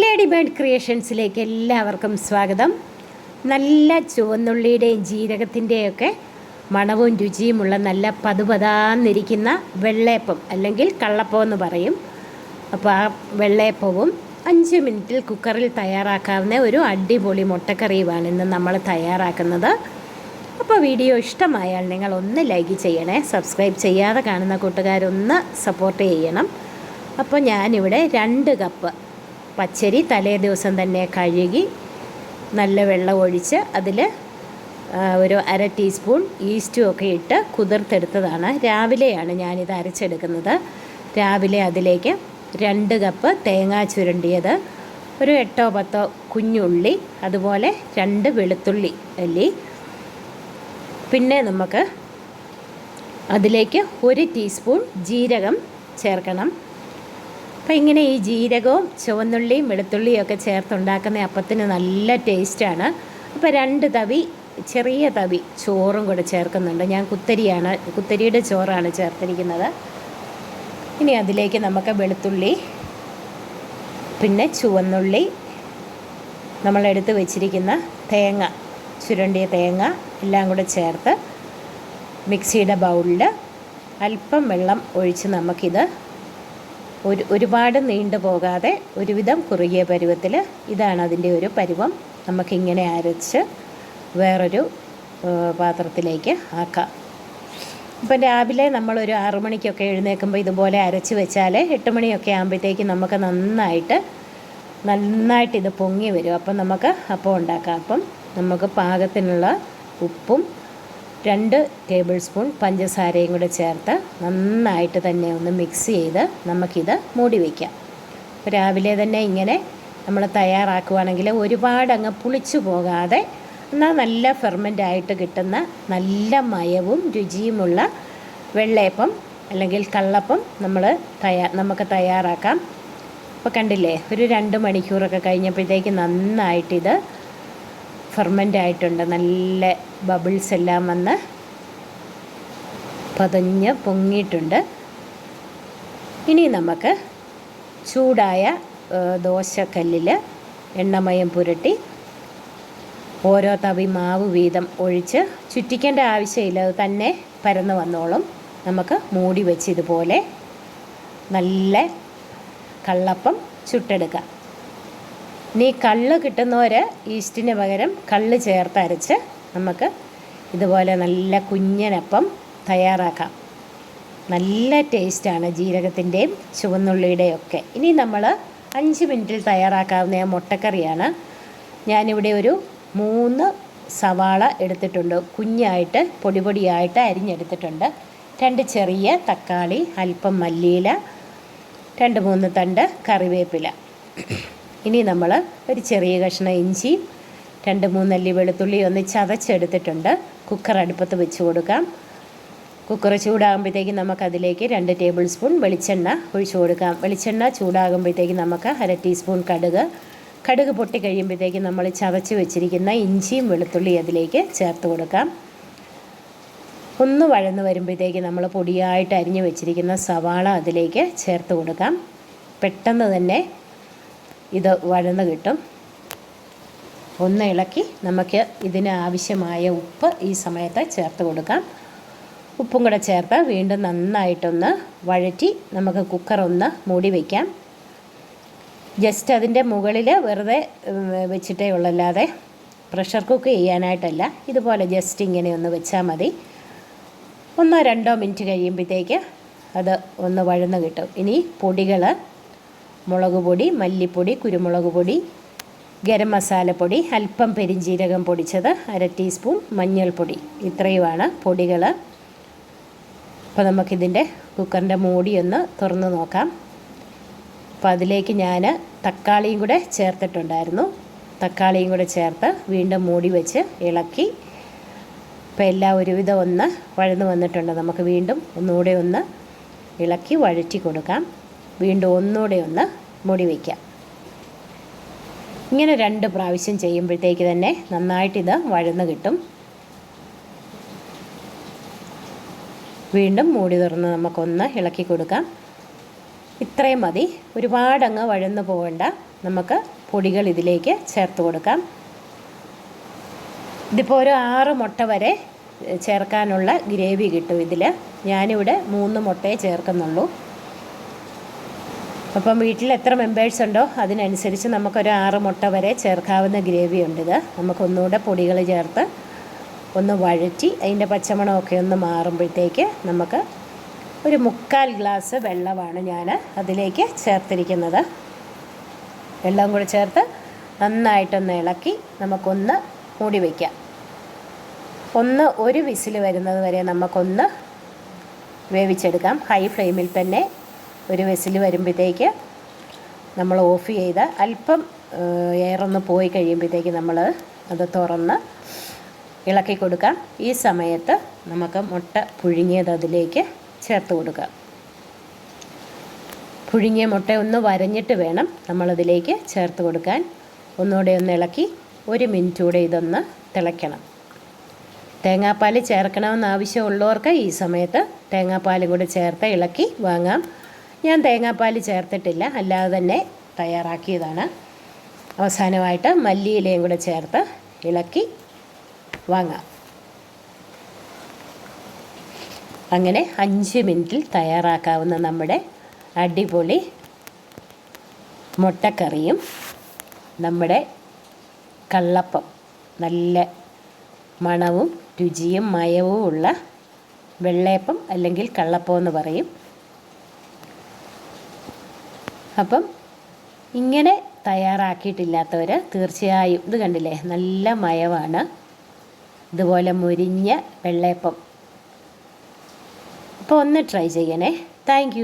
Lady bird ക്രിയേഷൻസിലേക്ക് എല്ലാവർക്കും സ്വാഗതം. നല്ല ചുവന്നുള്ളിയുടെയും ജീരകത്തിന്റെയൊക്കെ മണവും രുചിയുമുള്ള നല്ല പതുപതാന്നിരിക്കുന്ന വെള്ളയപ്പം അല്ലെങ്കിൽ കള്ളപ്പം എന്ന് പറയും. അപ്പോൾ ആ വെള്ളയപ്പവും അഞ്ച് മിനിറ്റിൽ കുക്കറിൽ തയ്യാറാക്കാവുന്ന ഒരു അടിപൊളി മുട്ടക്കറിയുമാണ് ഇന്ന് നമ്മൾ തയ്യാറാക്കുന്നത്. അപ്പോൾ വീഡിയോ ഇഷ്ടമായാൽ നിങ്ങൾ ഒന്ന് ലൈക്ക് ചെയ്യണേ സബ്സ്ക്രൈബ് ചെയ്യാതെ കാണുന്ന കൂട്ടുകാരൊന്ന് സപ്പോർട്ട് ചെയ്യണം. അപ്പോൾ ഞാനിവിടെ രണ്ട് കപ്പ് പച്ചരി തലേ ദിവസം തന്നെ കഴുകി നല്ല വെള്ളം ഒഴിച്ച് അതിൽ ഒരു അര ടീസ്പൂൺ ഈസ്റ്റും ഒക്കെ ഇട്ട് കുതിർത്തെടുത്തതാണ്. രാവിലെയാണ് ഞാനിത് അരച്ചെടുക്കുന്നത്. രാവിലെ അതിലേക്ക് രണ്ട് കപ്പ് തേങ്ങ ചുരണ്ടിയത് ഒരു എട്ടോ പത്തോ കുഞ്ഞുള്ളി അതുപോലെ രണ്ട് വെളുത്തുള്ളി അല്ലി. പിന്നെ നമുക്ക് അതിലേക്ക് ഒരു ടീസ്പൂൺ ജീരകം ചേർക്കണം. അപ്പം ഇങ്ങനെ ഈ ജീരകവും ചുവന്നുള്ളിയും വെളുത്തുള്ളിയും ഒക്കെ ചേർത്തുണ്ടാക്കുന്ന അപ്പത്തിന് നല്ല ടേസ്റ്റാണ് അപ്പോൾ രണ്ട് തവി ചെറിയ തവി ചോറും കൂടെ ചേർക്കുന്നുണ്ട്. ഞാൻ കുത്തരിയാണ് കുത്തരിയുടെ ചോറാണ് ചേർത്തിരിക്കുന്നത്. ഇനി അതിലേക്ക് നമുക്ക് വെളുത്തുള്ളി പിന്നെ ചുവന്നുള്ളി നമ്മളെടുത്ത് വെച്ചിരിക്കുന്ന തേങ്ങ ചുരണ്ടിയ തേങ്ങ എല്ലാം കൂടെ ചേർത്ത് മിക്സിയുടെ ബൗളിൽ അല്പം വെള്ളം ഒഴിച്ച് നമുക്കിത് ഒരു ഒരുപാട് നീണ്ടു പോകാതെ ഒരുവിധം കുറുകിയ പരുവത്തിൽ ഇതാണ് അതിന്റെ ഒരു പരുവം. നമുക്കിങ്ങനെ അരച്ച് വേറൊരു പാത്രത്തിലേക്ക് ആക്കാം. ഇപ്പം രാവിലെ നമ്മളൊരു ആറു മണിക്കൊക്കെ എഴുന്നേൽക്കുമ്പോൾ ഇതുപോലെ അരച്ച് വെച്ചാൽ എട്ട് മണിയൊക്കെ ആകുമ്പോഴത്തേക്ക് നമുക്ക് നന്നായിട്ട് നന്നായിട്ട് ഇത് പൊങ്ങി വരും. അപ്പം നമുക്ക് അപ്പം ഉണ്ടാക്കാം. അപ്പം നമുക്ക് പാകത്തിനുള്ള ഉപ്പും രണ്ട് ടേബിൾ സ്പൂൺ പഞ്ചസാരയും കൂടെ ചേർത്ത് നന്നായിട്ട് തന്നെ ഒന്ന് മിക്സ് ചെയ്ത് നമുക്കിത് മൂടി വയ്ക്കാം രാവിലെ തന്നെ ഇങ്ങനെ നമ്മൾ തയ്യാറാക്കുകയാണെങ്കിൽ ഒരുപാട് അങ്ങ് പുളിച്ചു പോകാതെ എന്നാൽ നല്ല ഫെർമെന്റ് ആയിട്ട് കിട്ടുന്ന നല്ല മയവും രുചിയുമുള്ള വെള്ളയപ്പം അല്ലെങ്കിൽ കള്ളപ്പം നമ്മൾ തയ്യാ നമുക്ക് തയ്യാറാക്കാം. അപ്പോൾ കണ്ടില്ലേ ഒരു രണ്ട് മണിക്കൂറൊക്കെ കഴിഞ്ഞപ്പോഴത്തേക്ക് നന്നായിട്ടിത് ഫെർമെന്റ് ആയിട്ടുണ്ട് നല്ല ബബിൾസ് എല്ലാം വന്ന് പതഞ്ഞ് പൊങ്ങിയിട്ടുണ്ട്. ഇനി നമുക്ക് ചൂടായ ദോശക്കല്ലിൽ എണ്ണമയം പുരട്ടി ഓരോ തവി മാവ് വീതം ഒഴിച്ച് ചുറ്റിക്കേണ്ട ആവശ്യമില്ല. അത് തന്നെ പരന്ന് വന്നോളും. നമുക്ക് മൂടി വെച്ച് ഇതുപോലെ നല്ല കള്ളപ്പം ചുട്ടെടുക്കാം. ഇനി കള്ള് കിട്ടുന്നവർ ഈസ്റ്റിന് പകരം കള്ള് ചേർത്ത് അരച്ച് നമുക്ക് ഇതുപോലെ നല്ല കുഞ്ഞനപ്പം തയ്യാറാക്കാം. നല്ല ടേസ്റ്റാണ് ജീരകത്തിന്റെയും ചുവന്നുള്ളിയുടെയും ഒക്കെ. ഇനി നമ്മൾ അഞ്ച് മിനിറ്റിൽ തയ്യാറാക്കാവുന്ന മുട്ടക്കറിയാണ്. ഞാനിവിടെ ഒരു മൂന്ന് സവാള എടുത്തിട്ടുണ്ട്. കുഞ്ഞായിട്ട് പൊടി പൊടിയായിട്ട് അരിഞ്ഞെടുത്തിട്ടുണ്ട്. രണ്ട് ചെറിയ തക്കാളി അല്പം മല്ലിയില രണ്ട് മൂന്ന് തണ്ട് കറിവേപ്പില. ഇനി നമ്മൾ ഒരു ചെറിയ കഷ്ണം ഇഞ്ചി രണ്ട് മൂന്നല്ലി വെളുത്തുള്ളി ഒന്ന് ചതച്ചെടുത്തിട്ടുണ്ട്. കുക്കർ അടുപ്പത്ത് വെച്ച് കൊടുക്കാം. കുക്കർ ചൂടാകുമ്പോഴത്തേക്ക് നമുക്കതിലേക്ക് രണ്ട് ടേബിൾ സ്പൂൺ വെളിച്ചെണ്ണ ഒഴിച്ചു കൊടുക്കാം. വെളിച്ചെണ്ണ ചൂടാകുമ്പോഴത്തേക്ക് നമുക്ക് അര ടീസ്പൂൺ കടുക്. കടുക് പൊട്ടി കഴിയുമ്പോഴത്തേക്ക് നമ്മൾ ചതച്ച് വെച്ചിരിക്കുന്ന ഇഞ്ചിയും വെളുത്തുള്ളി അതിലേക്ക് ചേർത്ത് കൊടുക്കാം. ഒന്ന് വഴന്ന് വരുമ്പോഴത്തേക്ക് നമ്മൾ പൊടിയായിട്ട് അരിഞ്ഞു വെച്ചിരിക്കുന്ന സവാള അതിലേക്ക് ചേർത്ത് കൊടുക്കാം. പെട്ടെന്ന് തന്നെ ഇത് വഴന്ന് കിട്ടും. ഒന്ന് ഇളക്കി നമുക്ക് ഇതിന് ആവശ്യമായ ഉപ്പ് ഈ സമയത്ത് ചേർത്ത് കൊടുക്കാം. ഉപ്പും കൂടെ ചേർത്ത് വീണ്ടും നന്നായിട്ടൊന്ന് വഴറ്റി നമുക്ക് കുക്കർ ഒന്ന് മൂടി വയ്ക്കാം ജസ്റ്റ് അതിന്റെ മുകളിൽ വെറുതെ വെച്ചിട്ടേ ഉള്ളല്ലാതെ പ്രഷർ കുക്ക് ചെയ്യാനായിട്ടല്ല. ഇതുപോലെ ജസ്റ്റ് ഇങ്ങനെ ഒന്ന് വെച്ചാൽ മതി. ഒന്നോ രണ്ടോ മിനിറ്റ് കഴിയുമ്പോഴത്തേക്ക് അത് ഒന്ന് വഴന്ന് കിട്ടും. ഇനി പൊടികൾ മുളക് പൊടി മല്ലിപ്പൊടി കുരുമുളക് പൊടി ഗരം മസാലപ്പൊടി അല്പം പെരിഞ്ജീരകം പൊടിച്ചത് അര ടീസ്പൂൺ മഞ്ഞൾപ്പൊടി. ഇത്രയുമാണ് പൊടികൾ. അപ്പോൾ നമുക്കിതിന്റെ കുക്കറിന്റെ മൂടി ഒന്ന് തുറന്ന് നോക്കാം. അപ്പോൾ അതിലേക്ക് ഞാൻ തക്കാളിയും കൂടെ ചേർത്തിട്ടുണ്ടായിരുന്നു. തക്കാളിയും കൂടെ ചേർത്ത് വീണ്ടും മൂടി വെച്ച് ഇളക്കി. അപ്പോൾ എല്ലാം ഒരുവിധം ഒന്ന് വഴന്ന് വന്നിട്ടുണ്ട്. നമുക്ക് വീണ്ടും ഒന്നുകൂടെ ഒന്ന് ഇളക്കി വഴറ്റി കൊടുക്കാം. വീണ്ടും ഒന്നുകൂടെ ഒന്ന് മുടി വയ്ക്കാം ഇങ്ങനെ രണ്ട് പ്രാവശ്യം ചെയ്യുമ്പോഴത്തേക്ക് തന്നെ നന്നായിട്ടിത് വഴന്ന് കിട്ടും. വീണ്ടും മൂടി തുറന്ന് നമുക്കൊന്ന് ഇളക്കി കൊടുക്കാം. ഇത്രയും മതി. ഒരുപാടങ്ങ് വഴന്ന് പോകേണ്ട. നമുക്ക് പൊടികൾ ഇതിലേക്ക് ചേർത്ത് കൊടുക്കാം. ഇതിപ്പോൾ ഒരു ആറ് മുട്ട വരെ ചേർക്കാനുള്ള ഗ്രേവി കിട്ടും ഇതിൽ ഞാനിവിടെ മൂന്ന് മുട്ടയെ ചേർക്കുന്നുള്ളൂ. അപ്പം വീട്ടിൽ എത്ര മെമ്പേഴ്സ് ഉണ്ടോ അതിനനുസരിച്ച് നമുക്കൊരു ആറ് മുട്ട വരെ ചേർക്കാവുന്ന ഗ്രേവി ഉണ്ട് ഇത്. നമുക്കൊന്നുകൂടെ പൊടികൾ ചേർത്ത് ഒന്ന് വഴറ്റി അതിന്റെ പച്ചമണമൊക്കെ ഒന്ന് മാറുമ്പോഴത്തേക്ക് നമുക്ക് ഒരു മുക്കാൽ ഗ്ലാസ് വെള്ളമാണ് ഞാൻ അതിലേക്ക് ചേർത്തിരിക്കുന്നത്. വെള്ളം കൂടി ചേർത്ത് നന്നായിട്ടൊന്ന് ഇളക്കി നമുക്കൊന്ന് മൂടി വയ്ക്കാം ഒന്ന് ഒരു വിസിൽ വരുന്നത് വരെ നമുക്കൊന്ന് വേവിച്ചെടുക്കാം. ഹൈ ഫ്ലെയിമിൽ തന്നെ ഒരു വെസിൽ വരുമ്പോഴത്തേക്ക് നമ്മൾ ഓഫ് ചെയ്ത് അല്പം എയറൊന്ന് പോയി കഴിയുമ്പോഴത്തേക്ക് നമ്മൾ അത് തുറന്ന് ഇളക്കി കൊടുക്കാം. ഈ സമയത്ത് നമുക്ക് മുട്ട പുഴുങ്ങിയത് അതിലേക്ക് ചേർത്ത് കൊടുക്കാം പുഴുങ്ങിയ മുട്ട ഒന്ന് വരഞ്ഞിട്ട് വേണം നമ്മളതിലേക്ക് ചേർത്ത് കൊടുക്കാൻ. ഒന്നുകൂടെ ഒന്ന് ഇളക്കി ഒരു മിനിറ്റ് കൂടെ ഇതൊന്ന് തിളയ്ക്കണം. തേങ്ങാപ്പാൽ ചേർക്കണമെന്ന് ആവശ്യമുള്ളവർക്ക് ഈ സമയത്ത് തേങ്ങാപ്പാലും കൂടെ ചേർത്ത് ഇളക്കി വാങ്ങാം. ഞാൻ തേങ്ങാപ്പാൽ ചേർത്തിട്ടില്ല. അല്ലാതെ തന്നെ തയ്യാറാക്കിയതാണ്. അവസാനമായിട്ട് മല്ലിയിലയും കൂടെ ചേർത്ത് ഇളക്കി വാങ്ങാം. അങ്ങനെ അഞ്ച് മിനിറ്റിൽ തയ്യാറാക്കാവുന്ന നമ്മുടെ അടിപൊളി മുട്ടക്കറിയും നമ്മുടെ കള്ളപ്പം. നല്ല മണവും രുചിയും മയവും ഉള്ള വെള്ളയപ്പം അല്ലെങ്കിൽ കള്ളപ്പം എന്ന് പറയും. അപ്പം ഇങ്ങനെ തയ്യാറാക്കിയിട്ടില്ലാത്തവർ തീർച്ചയായും ഇത് കണ്ടില്ലേ നല്ല മയമാണ്. ഇതുപോലെ മുരിഞ്ഞ വെള്ളയപ്പം. അപ്പോൾ ഒന്ന് ട്രൈ ചെയ്യണേ. താങ്ക്